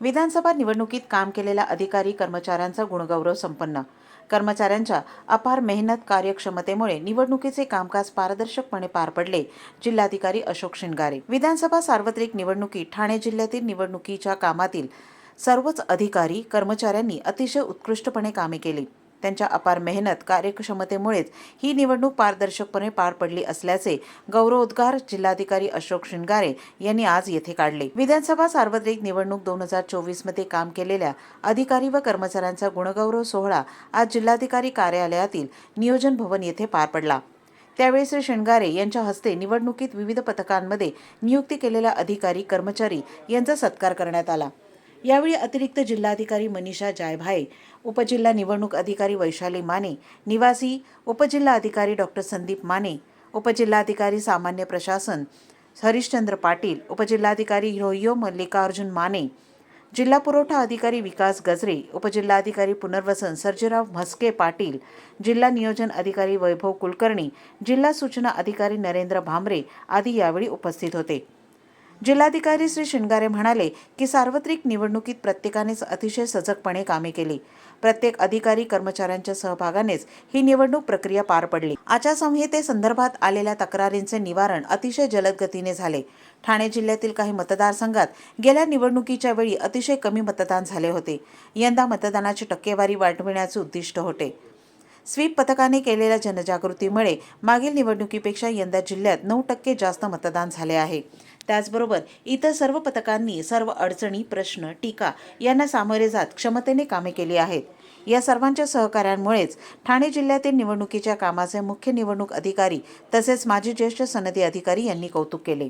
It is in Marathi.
विधानसभा निवडणुकीत काम केलेल्या अधिकारी कर्मचाऱ्यांचा गुणगौरव संपन्न. कर्मचाऱ्यांच्या अपार मेहनत कार्यक्षमतेमुळे निवडणुकीचे कामकाज पारदर्शकपणे पार पडले जिल्हाधिकारी अशोक शिंगारे. विधानसभा सार्वत्रिक निवडणुकी ठाणे जिल्ह्यातील निवडणुकीच्या कामातील सर्वच अधिकारी कर्मचाऱ्यांनी अतिशय उत्कृष्टपणे कामे केली. त्यांच्या अपार मेहनत कार्यक्षमतेमुळेच ही निवडणूक पारदर्शकपणे पार पडली असल्याचे गौरवोद्गार जिल्हाधिकारी अशोक शिंगारे यांनी आज येथे काढले. विधानसभा सार्वत्रिक निवडणूक दोन हजार चोवीसमध्ये काम केलेल्या अधिकारी व कर्मचाऱ्यांचा गुणगौरव सोहळा आज जिल्हाधिकारी कार्यालयातील नियोजन भवन येथे पार पडला. त्यावेळी श्री शिंगारे यांच्या हस्ते निवडणुकीत विविध पथकांमध्ये नियुक्ती केलेल्या अधिकारी कर्मचारी यांचा सत्कार करण्यात आला. यावेळी अतिरिक्त जिल्हाधिकारी मनीषा जायभाये उपजिल्हा निवडणूक अधिकारी वैशाली माने निवासी उपजिल्हा अधिकारी डॉक्टर संदीप माने उपजिल्हाधिकारी सामान्य प्रशासन हरिश्चंद्र पाटील उपजिल्हाधिकारी रोहियो मल्लिकार्जुन माने जिल्हा पुरवठा अधिकारी विकास गजरे उपजिल्हाधिकारी पुनर्वसन सर्जेराव म्हस्के पाटील जिल्हा नियोजन अधिकारी वैभव कुलकर्णी जिल्हा सूचना अधिकारी नरेंद्र भांबरे आदी यावेळी उपस्थित होते. जिल्हाधिकारी श्री शिंगारे म्हणाले की सार्वत्रिक निवडणुकीत प्रत्येकानेच अतिशय सजगपणे कामे केली. प्रत्येक अधिकारी कर्मचाऱ्यांच्या सहभागानेच ही निवडणूक प्रक्रिया पार पडली. आचारसंहितेसंदर्भात आलेल्या तक्रारींचे निवारण अतिशय जलद गतीने झाले. ठाणे जिल्ह्यातील काही मतदारसंघात गेल्या निवडणुकीच्या वेळी अतिशय कमी मतदान झाले होते. यंदा मतदानाची टक्केवारी वाढविण्याचे उद्दिष्ट होते. स्वीप पथकाने केलेल्या जनजागृतीमुळे मागील निवडणुकीपेक्षा यंदा जिल्ह्यात नऊ टक्के जास्त मतदान झाले आहे. त्याचबरोबर इतर सर्व पथकांनी सर्व अडचणी प्रश्न टीका यांना सामोरे जात क्षमतेने कामे केली आहेत. या सर्वांच्या सहकार्यांमुळेच ठाणे जिल्ह्यातील निवडणुकीच्या कामाचे मुख्य निवडणूक अधिकारी तसेच माजी ज्येष्ठ सनदी अधिकारी यांनी कौतुक केले.